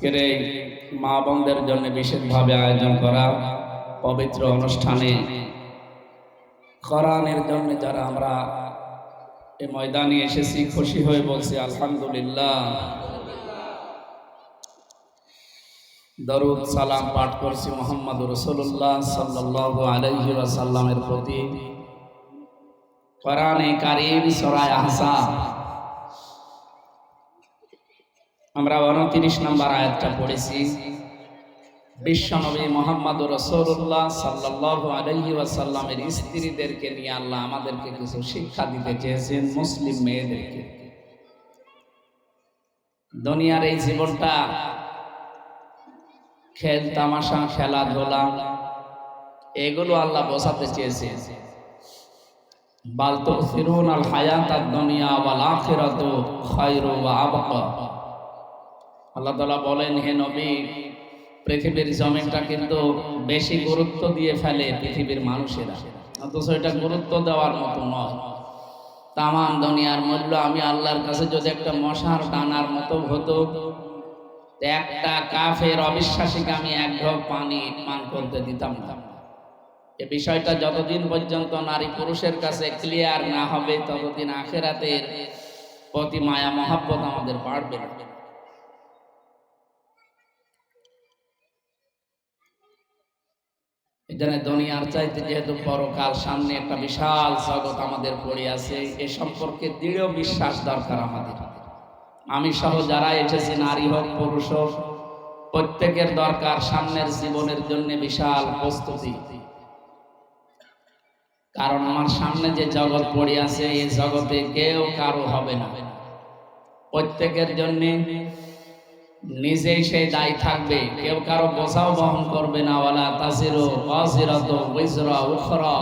আজকের এই মা বোনদের জন্য বিশেষভাবে আয়োজন করা পবিত্র অনুষ্ঠানে কোরআনের জন্য যারা আমরা এই ময়দানে এসেছি, খুশি হয়ে বলছি, আলহামদুলিল্লাহ। দরুদ সালাম পাঠ করছি মোহাম্মদ রসুল্লাহ সাল্লাহ আলহি সাল্লামের প্রতি। কোরআনে কারিম সরায় আহসা আমরা উনত্রিশ নম্বর আয়াতটা পড়েছি। বিশ্বনবী মোহাম্মদ রসুল্লাহ সাল্লাহ আলহি ওয়াসাল্লামের স্ত্রীদেরকে নিয়ে আল্লাহ আমাদেরকে কিছু শিক্ষা দিতে চেয়েছেন মুসলিম মেয়েদেরকে। দুনিয়ার এই জীবনটা খেল, তামাশা, খেলাধুলা, এগুলো আল্লাহ বোঝাতে চেয়েছে বালতো ফিরুন আল হায়াত দুনিয়া ওয়াল আখিরাত খায়রু ওয়া আবকা। আল্লাহ তালা বলেন, হে নবী, পৃথিবীর জমিনটা কিন্তু বেশি গুরুত্ব দিয়ে ফেলে পৃথিবীর মানুষেরা। অথচ এটা গুরুত্ব দেওয়ার মতো নয়। তামাম দুনিয়ার মূল্য আমি আল্লাহর কাছে যদি একটা মশার টানার মতো হতো একটা কাফের অবিশ্বাসীকে আমি এক ঢোক পানি পান করতে দিতাম না। এ বিষয়টা যতদিন পর্যন্ত নারী পুরুষের কাছে ক্লিয়ার না হবে, ততদিন আখেরাতের প্রতি মায়া, মহাব্বত আমাদের বাড়বে না এখানে দুনিয়ার চাইতে যেহেতু পরকাল সামনে একটা বিশাল জগৎ আমাদের পড়ে আছে। এ সম্পর্কে দৃঢ় বিশ্বাস দরকার আমাদের। আমি সহ যারা এসেছি, নারী হোক, পুরুষ হোক, প্রত্যেকের দরকার সামনের জীবনের জন্য বিশাল প্রস্তুতি। কারণ আমার সামনে যে জগৎ পড়ে আছে, এই জগতে কেউ কারও হবে না। প্রত্যেকের জন্য নিজেই সেই দায়ী থাকবে। কেউ কারও বোঝাও বহন করবে না। ওয়ালা তাসিরু অসিরত বৈজরা উখরা।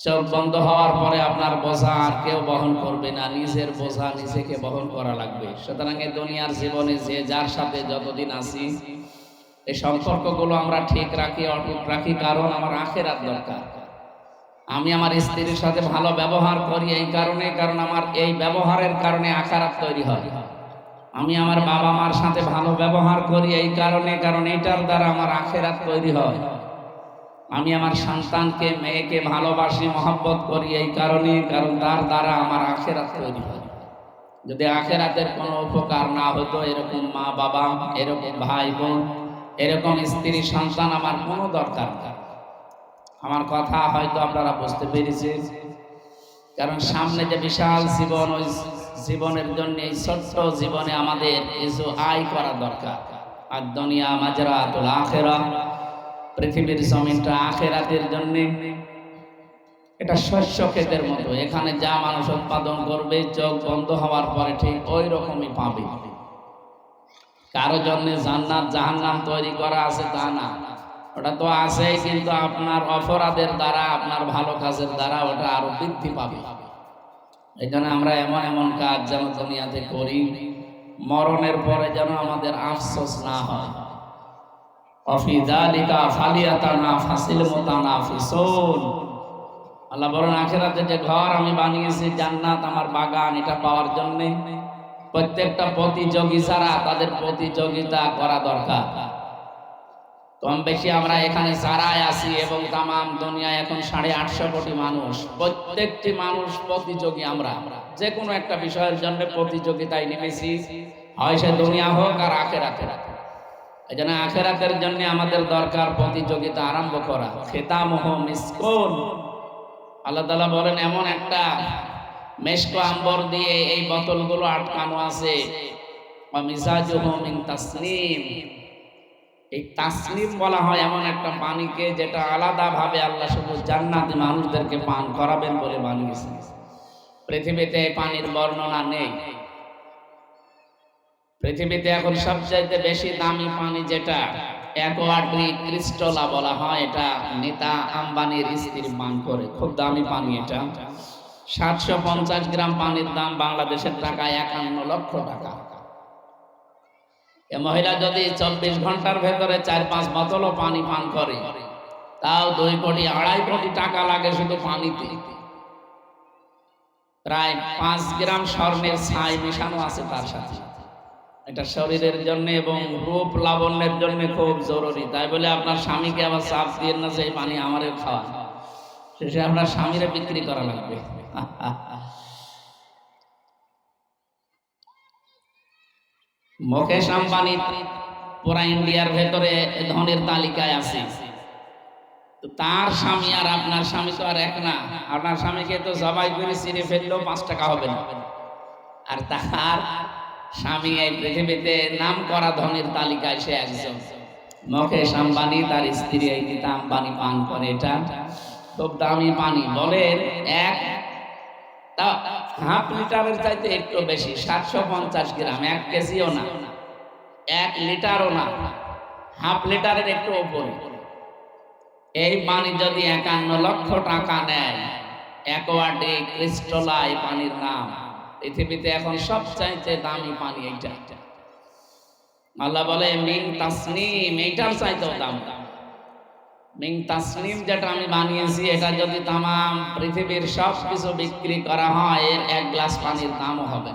চোখ বন্ধ হওয়ার পরে আপনার বোঝা আর কেউ বহন করবে না। নিজের বোঝা নিজেকে বহন করা লাগবে। সুতরাং এই দুনিয়ার জীবনে যে যার সাথে যতদিন আছি, এই সম্পর্কগুলো আমরা ঠিক রাখি, অটুট রাখি, কারণ আমার আখেরাত দরকার। আমি আমার স্ত্রীর সাথে ভালো ব্যবহার করি এই কারণে, কারণ আমার এই ব্যবহারের কারণে আখারাত তৈরি হয়। আমি আমার বাবা মার সাথে ভালো ব্যবহার করি, এই কারণে, কারণ এটার দ্বারা আমার আখেরাত তৈরি হয়। আমি আমার সন্তানকে, মেয়েকে ভালোবাসি, মহব্বত করি, এই কারণে, কারণ তার দ্বারা আমার আখেরাত তৈরি হয়। যদি আখেরাতের কোনো উপকার না হতো, এরকম মা বাবা, এরকম ভাই বোন, এরকম স্ত্রী সন্তান আমার কোনো দরকার না। আমার কথা হয়তো আপনারা বুঝতে পেরেছেন। কারণ সামনে যে বিশাল জীবন, ওই জীবনের জন্য, এই ছোট্ট জীবনে আমাদের কিছু আয় করা দরকার। আর দুনিয়া মাজরা আখেরা, পৃথিবীর জমিনটা আখেরাতের জন্য। এটা শস্য ক্ষেতের মতো। এখানে যা মানুষ উৎপাদন করবে, চোখ বন্ধ হওয়ার পরে ঠিক ওই রকমই পাবে। কারও জন্য জান্নাত, জাহান্নাম তৈরি করা আছে তা না। ওটা তো আছে কিন্তু আপনার অপরাধের দ্বারা, আপনার ভালো কাজের দ্বারা ওটা আরও বৃদ্ধি পাবে। এই জন্য আমরা এমন এমন কাজ যেন দুনিয়াতে করি, মরণের পরে যেন আমাদের আফসোস না হয়। আখেরাতে যে ঘর আমি বানিয়েছি জান্নাত আমার বাগান, এটা পাওয়ার প্রত্যেকটা প্রতিযোগী ছাড়া তাদের প্রতিযোগিতা করা দরকার। কম বেশি আমরা এখানে সারায় আছি এবং তামাম দুনিয়া এখন সাড়ে আটশো কোটি মানুষ, প্রত্যেকটি মানুষ প্রতিযোগী আমরা। যে কোনো একটা বিষয়ের জন্য প্রতিযোগিতায় নেমেছি। হয় সে দুনিয়া হোক আর আখের আখের এই জন্য আখেরাতের জন্য আমাদের দরকার প্রতিযোগিতা আরম্ভ করা। খেতামহ মিসকোন। আল্লাহ তালা বলেন, এমন একটা মেশকো আম্বর দিয়ে এই বোতলগুলো আটকানো আছে। মিজাজুহ মিন তাসনিম। এই তাসলিম বলা হয় এমন একটা পানিকে যেটা আলাদা ভাবে আল্লাহ শুধু জান্নাতি মানুষদেরকে পান করাবেন বলে বানিয়েছেন। পৃথিবীতে এই পানির বর্ণনা নেই। পৃথিবীতে এখন সবচাইতে বেশি দামি পানি যেটা অ্যাকোয়াড্রি ক্রিস্টলা বলা হয়, এটা নেতা আম্বানির স্ত্রী পান করে। খুব দামি পানি এটা। সাতশো পঞ্চাশ গ্রাম পানির দাম বাংলাদেশের টাকায় একান্ন লক্ষ টাকা। এ মহিলা যদি চব্বিশ ঘণ্টার ভেতরে চার পাঁচ বোতলও পানি পান করে, তাও দুই কোটি, আড়াই কোটি টাকা লাগে শুধু পানিতে। প্রায় পাঁচ গ্রাম স্বর্ণের ছাই মেশানো আছে তার সাথে। এটা শরীরের জন্য এবং রূপ লাবণ্যের জন্য খুব জরুরি। তাই বলে আপনার স্বামীকে আবার চাপ দিয়ে না সেই পানি আমারও খাওয়া। শেষে আপনার স্বামীরে বিক্রি করা লাগবে। মুকেশ আম্বানি পুরা ইন্ডিয়ার ভেতরে ধনের তালিকায় আছে। তার স্বামী আর আপনার স্বামী তো আর এক না। আপনার স্বামীকে তো জবাই করে ছিঁড়ে ফেললেও পাঁচ টাকা হবে না। আর তার স্বামী এই পৃথিবীতে নাম করা ধনের তালিকায় সে একজন। মুকেশ আম্বানি, তার স্ত্রী এই গীতা আম্বানি পান করে এটা। খুব দামি পানি। বলেন, এক তা হাফ লিটারের চাইতে একটু বেশি, সাতশো পঞ্চাশ গ্রাম, এক কেজিও না। এক লিটারও না। হাফ লিটারের একটু উপরে। এই পানি যদি একান্ন লক্ষ টাকা নেয়, অ্যাকোয়াটিক ক্রিস্টোলা এই পানির নাম। পৃথিবীতে এখন সবচাইতে দামি পানি এইটা। আল্লাহ বলে মিং তাসনিম, এইটার চাইতেও দাম। মিং তাসনিম যেটা আমি বানিয়েছি, এটা যদি তামাম পৃথিবীর সব কিছু বিক্রি করা হয়, এর এক গ্লাস পানির দামও হবে।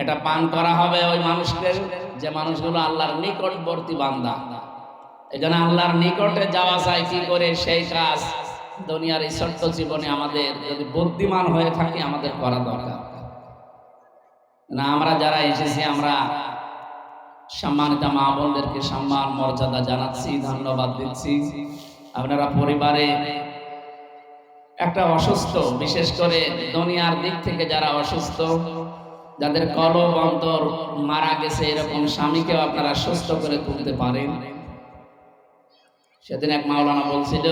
এটা পান করা হবে ওই মানুষদের, যে মানুষগুলো আল্লাহর নিকটবর্তী বান্দা। এই জন্য আল্লাহর নিকটে যাওয়া যায়, কি করে? সেই কাজ দুনিয়ার এই ছোট্ট জীবনে আমাদের যদি বুদ্ধিমান হয়ে থাকি, আমাদের করা দরকার। না, আমরা যারা এসেছি, আমরা সম্মানিত মা বোনদেরকে সম্মান, মর্যাদা জানাচ্ছি, ধন্যবাদ দিচ্ছি। আপনারা পরিবারে একটা অসুস্থ, বিশেষ করে দুনিয়ার দিক থেকে যারা অসুস্থ, যাদের কলব, অন্তর মারা গেছে, এরকম স্বামীকেও আপনারা সুস্থ করে তুলতে পারেন। সেদিন এক মাওলানা বলছিল,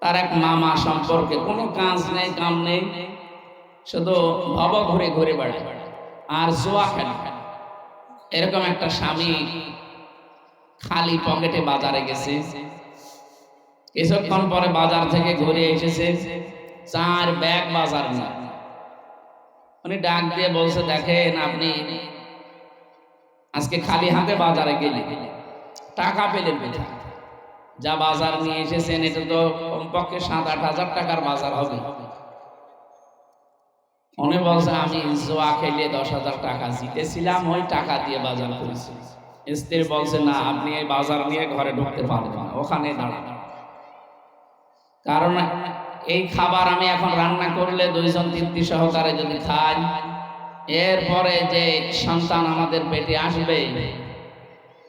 তার এক মামা সম্পর্কে কোনো কাজ নেই, কাম নেই, শুধু ভব ঘুরে ঘুরে বেড়ায়, আর জোয়া খেলা। এরকম একটা স্বামী খালি পকেটে বাজারে গেছে। কিছুক্ষণ পরে বাজার থেকে ঘুরে এসেছে। চার ব্যাগ বাজার না। উনি ডাক দিয়ে বলছে, দেখেন আপনি আজকে খালি হাতে বাজারে গেলে টাকা পেলেন কোথায়? যা বাজার নিয়ে এসেছেন, এটা তো কমপক্ষে সাত আট হাজার টাকার বাজার হবে। উনি বলছে আমি জোয়া খেলে দশ হাজার টাকা জিতেছিলাম ওই টাকা দিয়ে বাজার করেছি। স্ত্রী বলছে না আপনি এই বাজার নিয়ে ঘরে ঢুকতে পারবেন না ওখানে দাঁড়ান। কারণ এই খাবার আমি এখন রান্না করলে দুইজন তৃপ্তি সহকারে যদি খাই এরপরে যে সন্তান আমাদের পেটে আসবে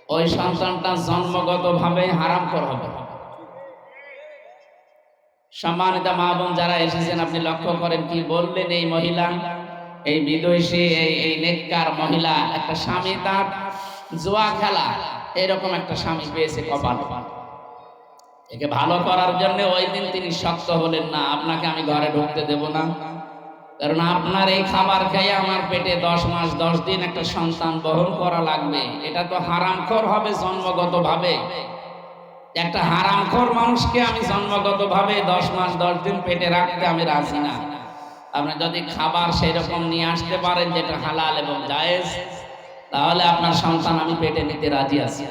ওই সন্তানটা জন্মগত ভাবে হারাম করা হবে। সম্মানিত মা বোন যারা এসেছেন, আপনি লক্ষ্য করেন কি বললেন এই মহিলা? এই বিদৈষী, এই নেককার মহিলা, একটা স্বামী তার জোয়া খেলা, এরকম একটা স্বামী পেয়েছে কপাল। একে ভালো করার জন্য ওই দিন তিনি শক্ত হলেন না, আপনাকে আমি ঘরে ঢুকতে দেব না। কারণ আপনার এই খাবার খেয়ে আমার পেটে দশ মাস, দশ দিন একটা সন্তান বহন করা লাগবে। এটা তো হারামখোর হবে জন্মগত ভাবে একটা হারামখোর মানুষকে আমি জন্মগত ভাবে দশ মাস, দশ দিন পেটে রাখতে আমি রাজি না। আপনি যদি খাবার সেই রকম নিয়ে আসতে পারেন যেটা হালাল এবং জায়েজ, তাহলে আপনার সন্তান আমি পেটে নিতে রাজি আছি।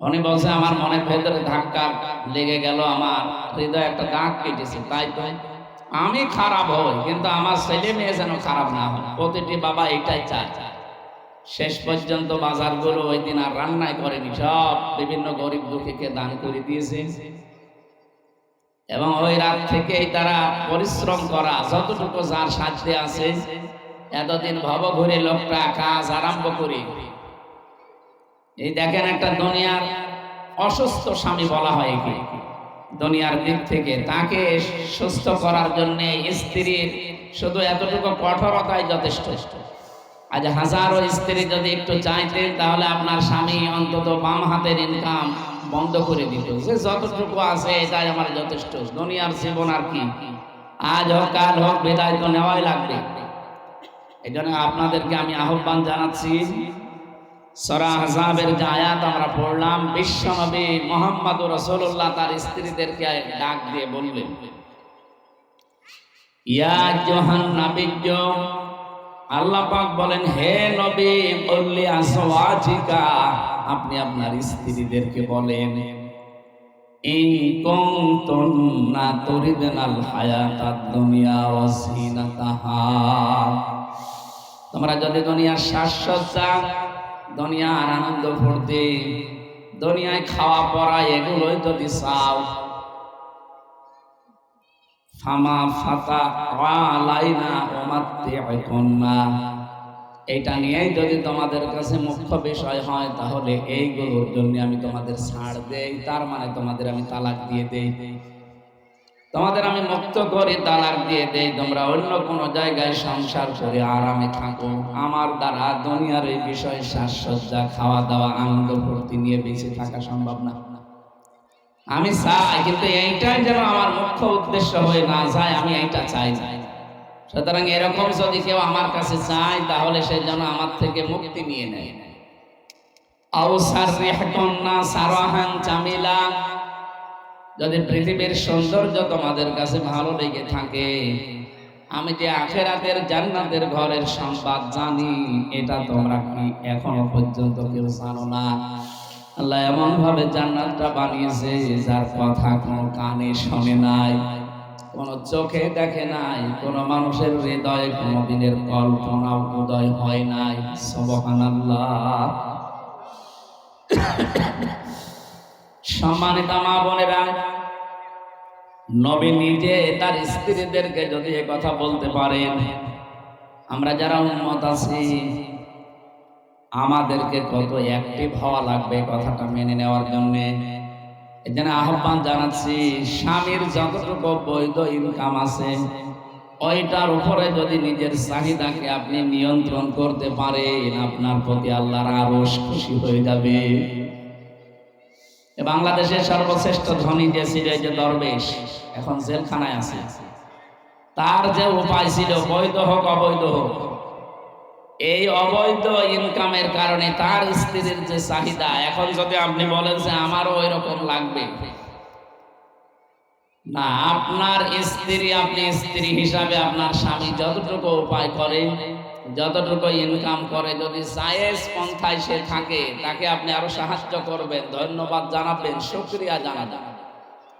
উনি বলছে, আমার মনের ভেতরে ধাক্কা লেগে গেল, আমার হৃদয় একটা দাগ কেটেছে, তাই তো আমি খারাপ হই, কিন্তু আমার ছেলে মেয়ে যেন খারাপ না হয়। প্রতিটি বাবা এটাই চায়। শেষ পর্যন্ত বাজারগুলো ওই দিন আর রান্নাই করেনি, সব বিভিন্ন গরিব দুঃখীকে দান করে দিয়েছে। এবং ওই রাত থেকেই তারা পরিশ্রম করা, যতটুকু যার সাধ্যে আছে, এতদিন ভব ঘুরে লোকটা কাজ আরম্ভ করে। এই দেখেন একটা দুনিয়ার অসুস্থ স্বামী বলা হয় একে। দুনিয়ার দিক থেকে তাকে সুস্থ করার জন্য স্ত্রীর শুধু এতটুকু কঠোরতাই যথেষ্ট। আজ হাজারো স্ত্রী যদি একটু চাইতেন, তাহলে আপনার স্বামী অন্তত বাম হাতের ইনকাম বন্ধ করে দিত। যে যতটুকু আছে, এটাই আমার যথেষ্ট। দুনিয়ার জীবন আর কি? আজ হোক, কাল হোক, বিদায় তো নেওয়াই লাগবে। এই জন্য আপনাদেরকে আমি আহ্বান জানাচ্ছি, সরা আহজাবের যে আয়াত আমরা পড়লাম, বিশ্বনবী মোহাম্মদ রসুল্লাহ তার স্ত্রীদেরকে ডাক দিয়ে বললেন, ইয়া জোহান নাবিজ্য আল্লাহ বলেন, হে নবী বললি আপনি আপনার স্ত্রীদেরকে বলেন দুনিয়া তোমরা যদি দুনিয়ার সাজসজ্জা দুনিয়ার আনন্দ ফুর্তি, দুনিয়ায় খাওয়া পড়া এগুলোই যদি চাও ফামা ফাতা আলাইনা নিয়েই যদি তোমাদের কাছে মুখ্য বিষয় হয়, তাহলে এইগুলোর জন্য আমি তোমাদের ছাড় দেই, তার মানে তোমাদের আমি তালাক দিয়ে দেই। তোমাদের আমি মুক্ত করে তালাক দিয়ে দেই, তোমরা অন্য কোনো জায়গায় সংসার করে আরামে থাকো। আমার দ্বারা দুনিয়ার এই বিষয়ে সাজসজ্জা খাওয়া দাওয়া আনন্দ ফুর্তি নিয়ে বেঁচে থাকা সম্ভব না। আমি চাই, কিন্তু এইটাই যেন আমার মুখ্য উদ্দেশ্য হয়ে না যায়, আমি এইটা চাই না। সুতরাং এরকম যদি কেউ আমার কাছে চায় তাহলে সে যেন আমার থেকে মুক্তি নিয়ে নেয়। যদি পৃথিবীর সৌন্দর্য তোমাদের কাছে ভালো লেগে থাকে, আমি যে আখেরাতের জান্নাতের ঘরের সংবাদ জানি, এটা তোমরা কি এখনও পর্যন্ত কেউ জানো না? আল্লাহ এমন ভাবে জান্নাতটা বানিয়েছে যার কথা কোনো কানে শোনে নাই, কোন চোখে দেখে নাই, কোন মানুষের হৃদয়ে কোনো দিনের কল্পনা উদয় হয় নাই। সুবহানাল্লাহ। সম্মানিত মা বোনেরা, নবী নিজে তার স্ত্রীদেরকে যদি কথা বলতে পারেন, আমরা যারা উন্মত আছি আমাদেরকে কত অ্যাক্টিভ হওয়া লাগবে কথাটা মেনে নেওয়ার জন্য। এখানে আহ্বান জানাচ্ছি, স্বামীর যতটুকু বৈধ ইনকাম আছে, ওইটার উপরে যদি নিজের চাহিদাকে আপনি নিয়ন্ত্রণ করতে পারেন, আপনার প্রতি আল্লাহর আরও খুশি হয়ে যাবে। বাংলাদেশের সর্বশ্রেষ্ঠ ধনী যে ছিল যে দরবেশ, এখন জেলখানায় আছে। তার যে উপায় ছিল, বৈধ হোক, অবৈধ হোক এই অবৈধ ইনকামের কারণে তার স্ত্রীর যে চাহিদা, এখন যদি আপনি বলেন যে আমারও ওই রকম লাগবে। না, আপনার স্ত্রী আপনি স্ত্রী হিসাবে আপনার স্বামী যতটুকু উপায় করে, যতটুকু ইনকাম করে, যদি জায়েজ পন্থায় সে থাকে, তাকে আপনি আরও সাহায্য করবেন, ধন্যবাদ জানাবেন, শুক্রিয়া জানাবেন।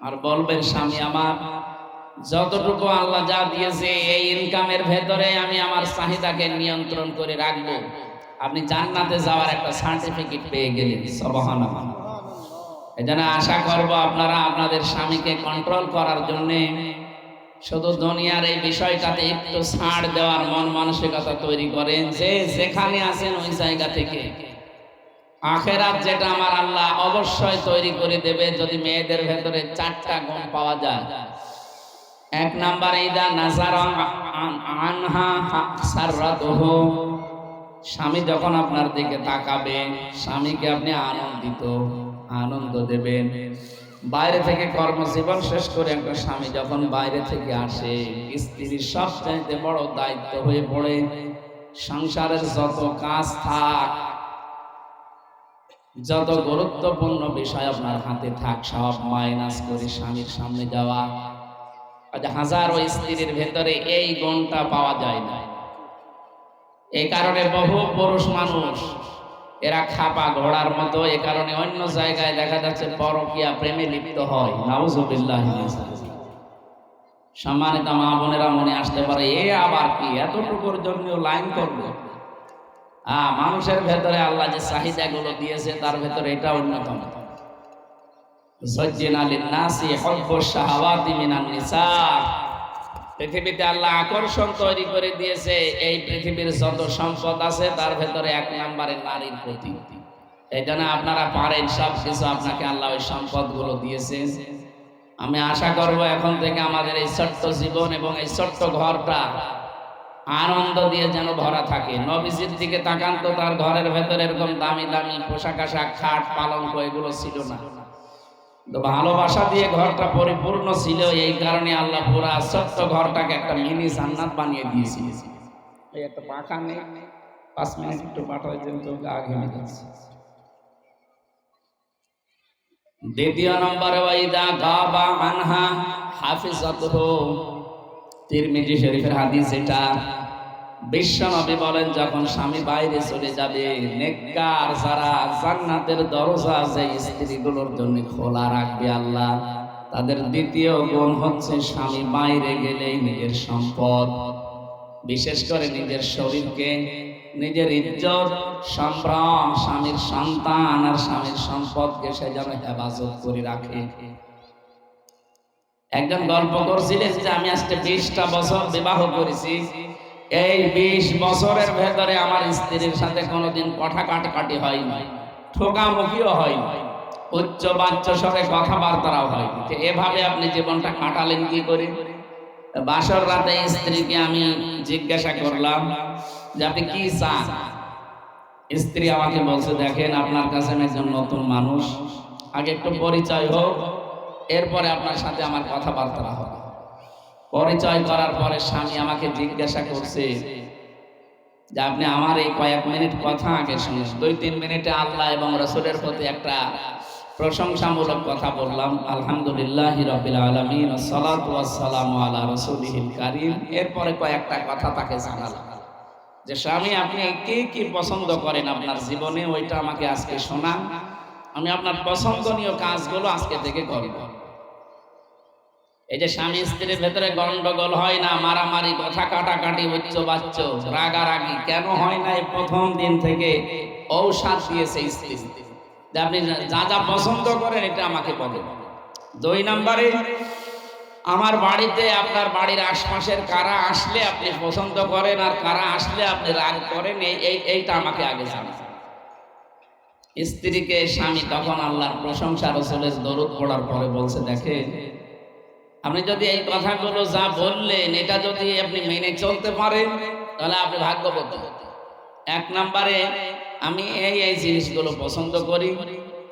আর বলবেন, স্বামী আমার যতটুকু আল্লাহ যা দিয়েছে এই ইনকামের ভেতরে আমি আমার চাহিদাকে নিয়ন্ত্রণ করে রাখব। আপনি জান্নাতে যাওয়ার একটা সার্টিফিকেট পেয়ে গেলেন সবহানা এজন্য আশা করব আপনারা আপনাদের স্বামীকে কন্ট্রোল করার জন্য শুধু দুনিয়ার এই বিষয়টাতে একটু ছাড় দেওয়ার মন মানসিকতা তৈরি করেন, যে যেখানে আছেন ওই জায়গা থেকে। আখেরাত যেটা আমার আল্লাহ অবশ্যই তৈরি করে দেবে, যদি মেয়েদের ভেতরে চারটা গুণ পাওয়া যায়। এক নাম্বার ইদা নাজার আনহা সাররাতুহু স্বামী যখন আপনার দিকে তাকাবে, স্বামীকে আপনি আনন্দিত, আনন্দ দেবেন। বাইরে থেকে কর্মজীবন শেষ করে একটা স্বামী যখন বাইরে থেকে আসে স্ত্রীর সবচাইতে বড় দায়িত্ব হয়ে পড়ে, সংসারের যত কাজ থাক, যত গুরুত্বপূর্ণ বিষয় আপনার হাতে থাক, সব মাইনাস করে স্বামীর সামনে যাওয়া। হাজারো স্ত্রীর ভেতরে এই গুণটা পাওয়া যায় না। এই কারণে বহু পুরুষ মানুষ, এরা খাপা ঘোড়ার মতো, এ কারণে অন্য জায়গায় দেখা যাচ্ছে পরকিয়া প্রেমে লিপ্ত হয়। নাউজুবিল্লাহ সম্মানিত মা বোনেরা, মনে আসতে পারে, এ আবার কি? এতটুকুর জন্য লাইন করবে। মানুষের ভেতরে আল্লাহ যে চাহিদাগুলো দিয়েছে, তার ভেতরে এটা অন্যতম। পৃথিবীতে আল্লাহ আকর্ষণ তৈরি করে দিয়েছে। এই পৃথিবীর যত সম্পদ আছে, তার ভেতরে এক নারীর প্রতি। আপনারা পারেন সব কিছু, আপনাকে আল্লাহ ওই সম্পদগুলো দিয়েছে। আমি আশা করব এখন থেকে আমাদের এই ছোট্ট জীবন এবং এই ছোট্ট ঘরটা আনন্দ দিয়ে যেন ভরা থাকে। নবীজির দিকে তাকান তো তার ঘরের ভেতরে এরকম দামি দামি পোশাক আশাক, খাট, পালঙ্ক, এগুলো ছিল না। তো ভালোবাসা দিয়ে ঘরটা পরিপূর্ণ ছিল, এই কারণে আল্লাহ পুরা ছোট্ট ঘরটাকে একটা মিনি জান্নাত বানিয়ে দিয়েছিল একটা পাখা নেই, পাঁচ মিনিট একটু পাঠায় যেন তো, গা ঘেমে যাচ্ছে। দ্বিতীয় নম্বরে, ওয়াইদা গাবা আনহা হাফিজাতুহু। তিরমিজি শরীফের হাদিস এটা। বিশ্বনবী বলেন, যখন স্বামী বাইরে চলে যাবে, নেককার যারা জান্নাতের দরজা যে স্ত্রীগুলোর জন্য খোলা রাখবে আল্লাহ। তাদের দ্বিতীয় গুণ হচ্ছে স্বামী বাইরে গেলেই নিজের সম্পদ, বিশেষ করে নিজের শরীরকে, নিজের ইজ্জত, সম্ভ্রম, স্বামীর সন্তান আর স্বামীর সম্পদকে সে যেন হেফাজত করে রাখে। একজন গল্প করছিলেন যে, আমি আজকে বিশটা বছর বিবাহ করেছি। এই বিশ বছরের ভেতরে আমার স্ত্রীর সাথে কোনোদিন কথা কাটাকাটি হয়নি ঠোকামুখিও হয়নি উচ্চ বাচ্চ স্বরে কথাবার্তাও হয়নি তো এভাবে আপনি জীবনটা কাটালেন কি করে? বাসর রাতে স্ত্রীকে আমি জিজ্ঞাসা করলাম যে, আপনি কি চান? স্ত্রী আমাকে বলছে, দেখেন, আপনার কাছে আমি একজন নতুন মানুষ। আগে একটু পরিচয় হোক, এরপরে আপনার সাথে আমার কথাবার্তা হবে। পরিচয় করার পরে স্বামী আমাকে জিজ্ঞাসা করছে যে আপনি আমার এই কয়েক মিনিট কথা আগে শুনুন। দুই তিন মিনিটে আল্লাহ এবং রসুলের প্রতি একটা প্রশংসামূলক কথা বললাম। আলহামদুলিল্লাহ রবিল আলমিন সালাম আলা রসুলিহিল কারিম। এরপরে কয়েকটা কথা তাকে জানালাম। যে স্বামী, আপনি কি কি পছন্দ করেন আপনার জীবনে? ওইটা আমাকে আজকে শোনান। আমি আপনার পছন্দনীয় কাজগুলো আজকে থেকে করব। এই যে স্বামী স্ত্রীর ভেতরে গন্ডগোল হয় না, মারামারি কথা কাটাকাটি উচ্চ বাচ্চ রাগারাগি, কেন হয় না এই প্রথম দিন থেকে ঔষধ দিয়েছে স্ত্রী। আপনি যা যা পছন্দ করেন, এটা আমাকে বলেন দুই নম্বরে, আমার বাড়িতে আপনার বাড়ির আশপাশের কারা আসলে আপনি পছন্দ করেন আর কারা আসলে আপনি রাগ করেন, এই, এই- এইটা আমাকে আগে জানান। স্ত্রীকে স্বামী তখন আল্লাহর প্রশংসা রসুলের দরুদ পড়ার পরে বলছে দেখে আপনি যদি এই কথাগুলো যা বললেন, এটা যদি আপনি মেনে চলতে পারেন, তাহলে আপনি ভাগ্যবতী। এক নম্বরে, আমি এই এই জিনিসগুলো পছন্দ করি।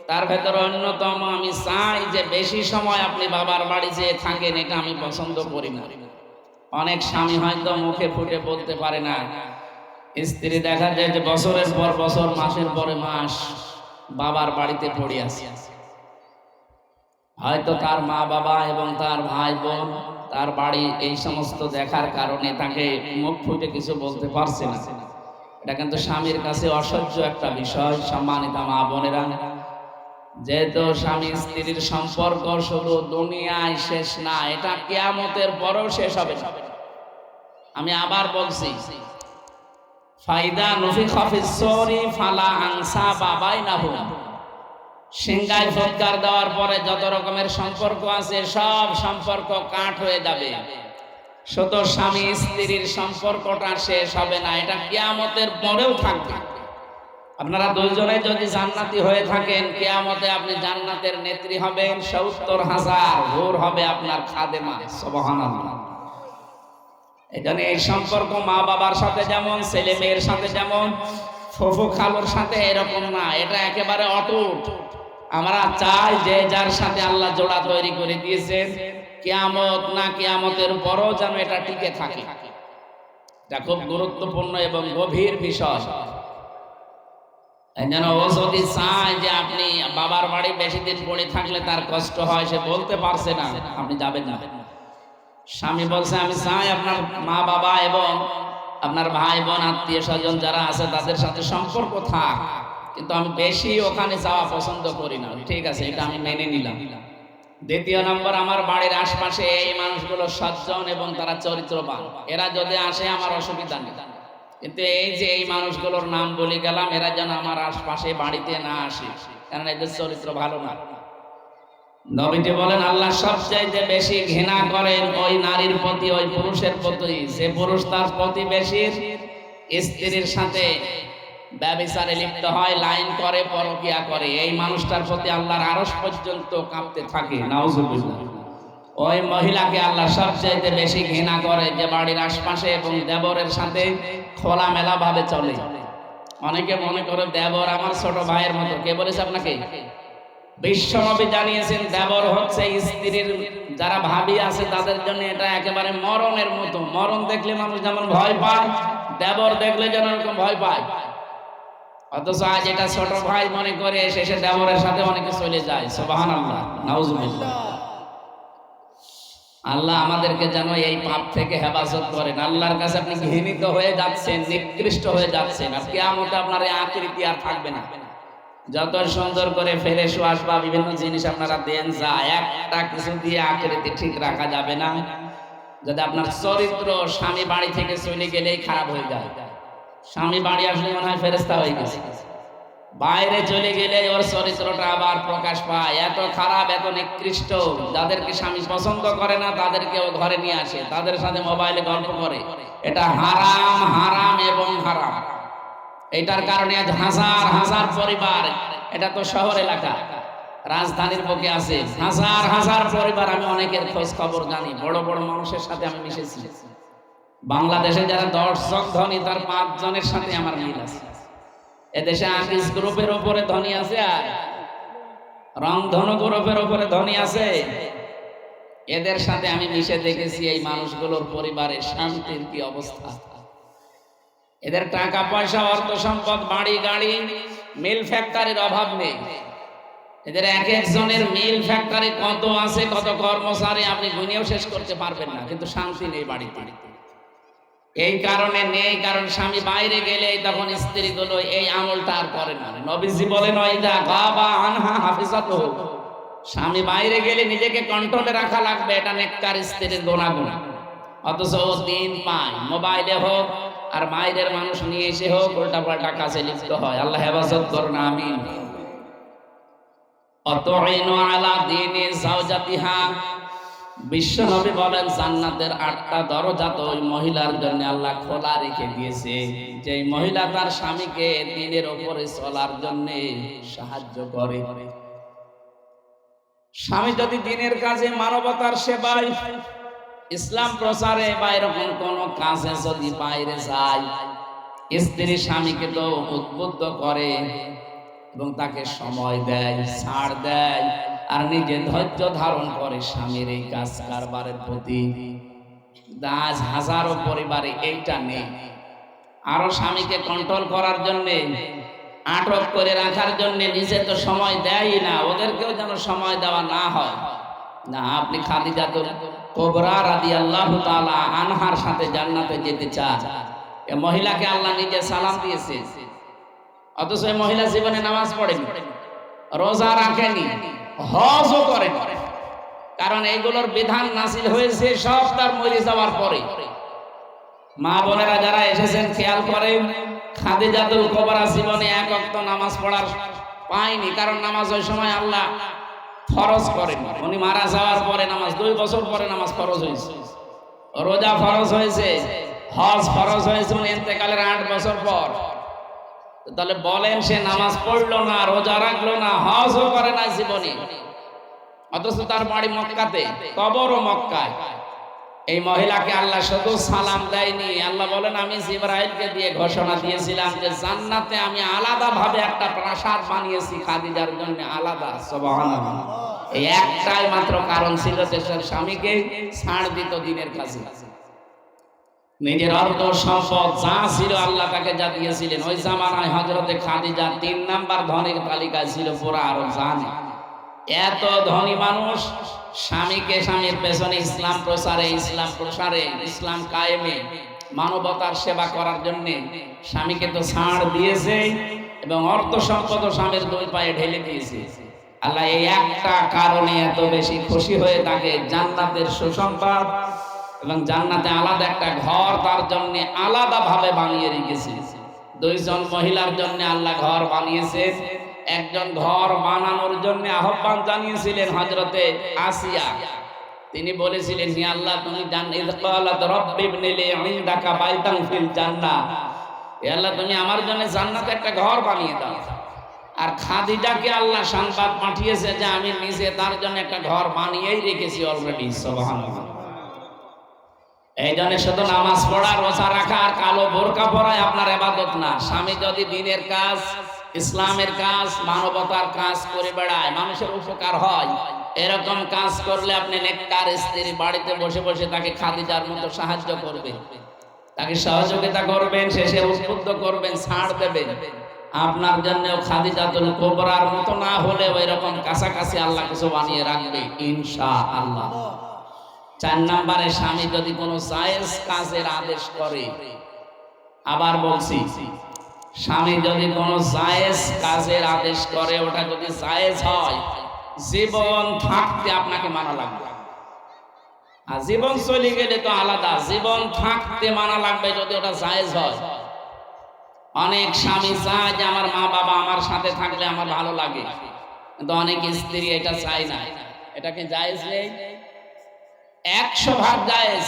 তার ভেতরে অন্যতম, আমি চাই যে বেশি সময় আপনি বাবার বাড়ি যেয়ে থাকেন, এটা আমি পছন্দ করি না। অনেক স্বামী হয়তো মুখে ফুটে বলতে পারে না, স্ত্রী দেখা যায় যে বছরের পর বছর, মাসের পরে মাস বাবার বাড়িতে পড়ে আছে। হয়তো তার মা বাবা এবং তার ভাই বোন, তার বাড়ি এই সমস্ত দেখার কারণে তাকে মুখ ফুটে কিছু বলতে পারছে না। এটা কিন্তু স্বামীর কাছে অসহ্য একটা বিষয়, সম্মানিত মা বোনেরা। যেহেতু স্বামী স্ত্রীর সম্পর্ক শুধু দুনিয়ায় শেষ না, এটা কেয়ামতের পরেও শেষ হবে আমি আবার বলছি, ফাইদা নফি খাফিস ফালা আনসা বাবাই না সিংগায় ফটকার দেওয়ার পরে যত রকমের সম্পর্ক আছে, সব সম্পর্ক কাঠ হয়ে যাবে। শুধু স্বামী স্ত্রীর সম্পর্কটা শেষ হবে না, এটা কেয়ামতের পরেও থাকবে। আপনারা দুইজনে যদি জান্নাতি হয়ে থাকেন, কেয়ামতে আপনি জান্নাতের নেত্রী হবেন, সত্তর হাজার ভোর হবে আপনার খাদেমা, সুবহানাল্লাহ। এই জন্য এই সম্পর্ক মা বাবার সাথে যেমন ছেলে মেয়ের সাথে যেমন, ফুফু খালুর সাথে এরকম না, এটা একেবারে অটুট। আমরা চাই যে যার সাথে আল্লাহ জোড়া তৈরি করে দিয়েছেন, কেয়ামত না কেয়ামতের পরও যেন এটা টিকে থাকে। এটা খুব গুরুত্বপূর্ণ এবং গভীর বিষয়। যেন ও যদি চায় যে আপনি বাবার বাড়ি বেশি দিন পড়ে থাকলে তার কষ্ট হয়, সে বলতে পারছে না, আপনি যাবেন না। স্বামী বলছে, আমি চাই আপনার মা বাবা এবং আপনার ভাই বোন, আত্মীয় স্বজন যারা আছে, তাদের সাথে সম্পর্ক থাক। কিন্তু আমি বেশি ওখানে যাওয়া পছন্দ করি না। ঠিক আছে, এটা আমি মেনে নিলাম। দ্বিতীয় নম্বর, আমার বাড়ির আশপাশে এই মানুষগুলো সজ্জন এবং তারা চরিত্রবান। এরা যদি আসে, আমার অসুবিধা নেই। কিন্তু এই যে এই মানুষগুলোর নাম বলে গেলাম, এরা যেন আমার আশপাশে বাড়িতে না আসে কারণ এদের চরিত্র ভালো না। নবীজি বলেন, আল্লাহ সবচাইতে বেশি ঘৃণা করেন ওই নারীর প্রতি, ওই পুরুষের প্রতি। যে পুরুষ তার প্রতিবেশী স্ত্রীর সাথে ব্যবিচারে লিপ্ত হয়, লাইন করে, পরকিয়া করে। এই মানুষটার প্রতি আল্লাহর আরস পর্যন্ত কাঁপতে থাকে ওই মহিলাকে আল্লাহ সবচাইতে বেশি ঘৃণা করে যে বাড়ির আশপাশে এবং দেবরের সাথে খোলামেলা ভাবে চলে। অনেকে মনে করে, দেবর আমার ছোট ভাইয়ের মতো। কে বলেছে আপনাকে? বিশ্বনবী জানিয়েছেন, দেবর হচ্ছে স্ত্রীর, যারা ভাবি আছে তাদের জন্য এটা একেবারে মরণের মতো। মরণ দেখলে মানুষ যেমন ভয় পায়, দেবর দেখলে যেন এরকম ভয় পায়। অথচ আজ এটা ছোট ভাই মনে করে শেষে দেবরের সাথে অনেকে চলে যায়। সোবাহান আল্লাহ নাউজুবিল্লাহ। আল্লাহ আমাদেরকে যেন এই পাপ থেকে হেফাজত করেন। আল্লাহর কাছে আপনি ঘৃণিত হয়ে যাচ্ছেন, নিকৃষ্ট হয়ে যাচ্ছেন। আর কেয়ামতে আপনার এই আকৃতি আর থাকবে না। যত সুন্দর করে ফেরে শোয়াস বা বিভিন্ন জিনিস আপনারা দেন যা, একটা কিছু দিয়ে আকৃতি ঠিক রাখা যাবে না। যদি আপনার চরিত্র স্বামী বাড়ি থেকে চলে গেলেই খারাপ হয়ে যায়। স্বামী বাড়ি আসলে মনে হয় ফেরেস্তা হয়ে গেছে। বাইরে চলে গেলে ওর চরিত্রটা আবার প্রকাশ পায়। এত খারাপ, এত নিকৃষ্ট। যাদেরকে স্বামী পছন্দ করে না, তাদেরকে ও ঘরে নিয়ে আসে। তাদের সাথে মোবাইলে গল্প করে। এটা হারাম হারাম এবং হারাম। এটার কারণে আজ হাজার হাজার পরিবার, এটা তো শহর এলাকা, রাজধানীর বুকে আছে। হাজার হাজার পরিবার, আমি অনেকের খোঁজ খবর জানি। বড় বড় মানুষের সাথে আমি মিশেছি। বাংলাদেশে যারা দর্শক ধনী, তার পাঁচ জনের সাথে আমার মিল আছে। এদেশে আকিস গ্রুপের ওপরে ধনী আছে আর রংধনু গ্রুপের ওপরে ধনী আছে। এদের সাথে আমি মিশে দেখেছি এই মানুষগুলোর পরিবারের শান্তির কি অবস্থা। এদের টাকা, পয়সা, অর্থ সম্পদ, বাড়ি, গাড়ি, মিল ফ্যাক্টরির অভাব নেই। এদের এক একজনের মিল ফ্যাক্টরি কত আছে, কত কর্মচারী, আপনি গুনিয়েও শেষ করতে পারবেন না, কিন্তু শান্তি নেই বাড়ি বাড়িতে। এই কারণে নেই, কারণ স্বামী বাইরে গেলে তখন স্ত্রী গুলো এই আমলটা আর করে না। নবীজি বলেন ওইদা বাবা আনহা হাফিজাত স্বামী বাইরে গেলে নিজেকে কন্ট্রোলে রাখা লাগবে, এটা নেককার স্ত্রীর গোনাগুণ অথচ ও দিন পায়, মোবাইলে হোক আর বাইরের মানুষ নিয়ে এসে হোক উল্টা পাল্টা কাজে লিপ্ত হয়। আল্লাহ হেফাজত করুন, আমিন। অতইনু আলা দিনে জাওজাতিহা বিশ্ব নবী বলেন, জান্নাতের আটটা দরজা তো ওই মহিলার জন্য আল্লাহ খোলা রেখে দিয়েছে। যে মহিলা তার স্বামীকে দিনের ওপরে চলার জন্য সাহায্য করে। স্বামী যদি দিনের কাজে মানবতার সেবায়, ইসলাম প্রচারে বা এরকম কোন কাজে যদি বাইরে যায়, স্ত্রী স্বামীকে তো উদ্বুদ্ধ করে এবং তাকে সময় দেয়, ছাড় দেয়। আর নিজে ধৈর্য ধারণ করে স্বামীর এই কাজ কারবারের প্রতি। দাস হাজারো পরিবারে এইটা নেই। আরও স্বামীকে কন্ট্রোল করার জন্য, আটক করে রাখার জন্য নিজে তো সময় দেয়ই না, ওদেরকেও যেন সময় দেওয়া না হয়। না, আপনি খালি খাদিজাতুল কোবরা রাদিয়াল্লাহু তাআলা আনহার সাথে জান্নাতে যেতে চান। এ মহিলাকে আল্লাহ নিজে সালাম দিয়েছে। অথচ মহিলা জীবনে নামাজ পড়েনি, রোজা রাখেনি। হজও করে কারণ এইগুলোর বিধান নাসিল হয়েছে সব তার মরে যাওয়ার পরে। মা বোনেরা যারা এসেছেন, খেয়াল করেন, খাদিজাতুল কোবরা জীবনে এক অক্ত নামাজ পড়ার পায়নি। কারণ নামাজ ওই সময় আল্লাহ ফরজ করেন। উনি মারা যাওয়ার পরে নামাজ, দুই বছর পরে নামাজ ফরজ হয়েছে। রোজা ফরজ হয়েছে, হজ ফরজ হয়েছে। উনি এতেকালের আট বছর পর তাহলে বলেন সে নামাজ পড়ল না, রোজা রাখল না, হজও করে না জীবনে। অথচ তার বাড়ি মক্কাতে, কবরও মক্কায়। এই মহিলাকে আল্লাহ শুধু সালাম দেয়নি। আল্লাহ বলেন, আমি জিব্রাইলকে দিয়ে ঘোষণা দিয়েছিলাম যে জান্নাতে আমি আলাদা ভাবে একটা প্রাসাদ বানিয়েছি, খাদিজার জন্য আলাদা, সুবহানাল্লাহ। এই একটাই মাত্র কারণ ছিল যে স্বামীকে ছাড় দিত দিনের কাছে নিজের অর্থ সম্পদ যা ছিল আল্লাহ তাকে যা দিয়েছিলেন, ওই জামানায় হজরতে খাদিজা তিন নাম্বার ধনের তালিকায় ছিল পুরা আরও জানে। এত ধনী মানুষ স্বামীকে স্বামীর পেছনে ইসলাম প্রসারে ইসলাম প্রসারে, ইসলাম কায়েমে, মানবতার সেবা করার জন্য স্বামীকে তো ছাড় দিয়েছে এবং অর্থ সম্পদ স্বামীর দুই পায়ে ঢেলে দিয়েছে। আল্লাহ এই একটা কারণে এত বেশি খুশি হয়ে তাকে জান্নাতের সুসংবাদ এবং জান্নাতে আলাদা একটা ঘর তার জন্য আলাদা ভাবে বানিয়ে রেখেছে। দুইজন মহিলার জন্য আল্লাহ ঘর বানিয়েছে। একজন ঘর বানানোর জন্য আহ্বান জানিয়েছিলেন হজরতে আসিয়া। তিনি বলেছিলেন, হি আল্লাহ, তুমি আল্লাহ, তুমি আমার জন্য জান্নাতে একটা ঘর বানিয়ে দাও। আর খাদিজাকে আল্লাহ সংবাদ পাঠিয়েছে যে, আমি নিজে তার জন্য একটা ঘর বানিয়েই রেখেছি অলরেডি সুবহানাল্লাহ। এই জন্য শুধু নামাজ পড়া, রোজা রাখা আর কালো বোরকা পরায় আপনার এবাদত না। স্বামী যদি দিনের কাজ, ইসলামের কাজ, মানবতার কাজ করে বেড়ায়, মানুষের উপকার হয়, এরকম কাজ করলে আপনি নেককার স্ত্রী বাড়িতে বসে বসে তাকে খাদিজার মতো সাহায্য করবেন তাকে সহযোগিতা করবেন শেষে উদ্বুদ্ধ করবেন, ছাড় দেবেন। আপনার জন্য খাদিজাতুল কোবরার মতো না হলে ওই রকম কাছাকাছি আল্লাহ কিছু বানিয়ে রাখবে ইনশা আল্লাহ চার নাম্বারে স্বামী যদি কোনো জায়েজ কাজের আদেশ করে, আবার বলছি, স্বামী যদি কোনো জায়েজ কাজের আদেশ করে, ওটা যদি জায়েজ হয়, জীবন থাকতে আপনাকে মানা লাগবে। আর জীবন চলে গেলে তো আলাদা, জীবন থাকতে মানা লাগবে যদি ওটা জায়েজ হয়। অনেক স্বামী চায় যে আমার মা বাবা আমার সাথে থাকলে আমার ভালো লাগে, কিন্তু অনেক স্ত্রী এটা চায় না। এটাকে জায়েজ নেই? একশো ভাগ জায়েজ।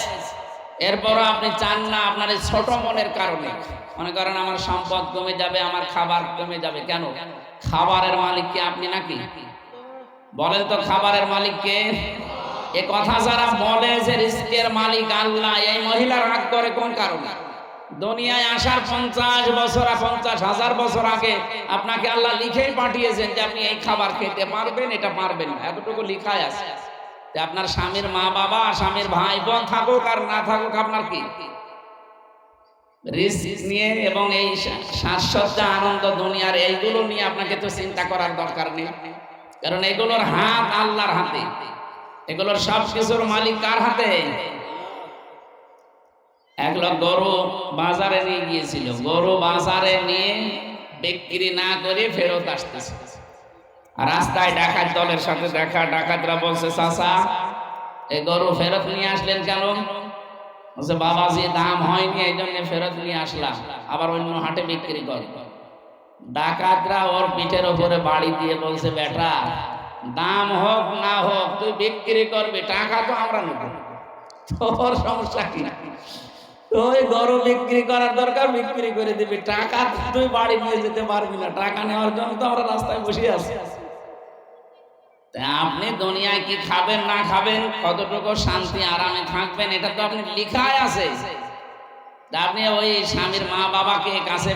এরপরও আপনি চান না আপনার এই ছোট মনের কারণে। মনে করেন আমার সম্পদ কমে যাবে, আমার খাবার কমে যাবে। কেন? খাবারের মালিক কি আপনি নাকি? বলেন তো খাবারের মালিক কে? এ কথা যারা বলে যে রিস্কের মালিক আল্লাহ, এই মহিলা রাগ করে কোন কারণে? দুনিয়ায় আসার পঞ্চাশ বছর পঞ্চাশ হাজার বছর আগে আপনাকে আল্লাহ লিখেই পাঠিয়েছেন যে আপনি এই খাবার খেতে পারবেন, এটা পারবেন না। এতটুকু লিখাই আছে। যে আপনার স্বামীর মা বাবা, স্বামীর ভাই বোন থাকুক আর না থাকুক, আপনার কি? নিয়ে এবং এই আনন্দ, দুনিয়ার এইগুলো নিয়ে আপনাকে তো চিন্তা করার দরকার নেই। কারণ এগুলোর হাত আল্লাহর হাতে। এগুলোর সব কিছুর মালিক কার হাতে? এক লোক গরু বাজারে নিয়ে গিয়েছিল। গরু বাজারে নিয়ে বিক্রি না করে ফেরত আসতেছে। রাস্তায় ডাকাত দলের সাথে দেখা, ডাকাতরা বলছে, চাচা, এই গরু ফেরত নিয়ে আসলেন কেন? বলছে বাবা যে দাম হয়নি এই জন্য ফেরত নিয়ে আসলাম। আবার অন্য হাটে বিক্রি কর। ডাকাতরা ওর পিঠের উপরে বাড়ি দিয়ে বলছে, বেটা, দাম হোক না হোক, তুই বিক্রি করবি, টাকা তো আমরা নেব। তোর সমস্যা কি? তুই গরু বিক্রি করার দরকার, বিক্রি করে দিবি। টাকা তুই বাড়ি নিয়ে যেতে পারবি না। টাকা নেওয়ার জন্য তো আমরা রাস্তায় বসে আছি। আপনি দুনিয়ায় কি খাবেন, না খাবেন? কতটুকু শান্তি আরামে থাকবেন? এটা তো আপনি লিখায় আছে। আপনি ওই স্বামীর মা বাবাকে কাছে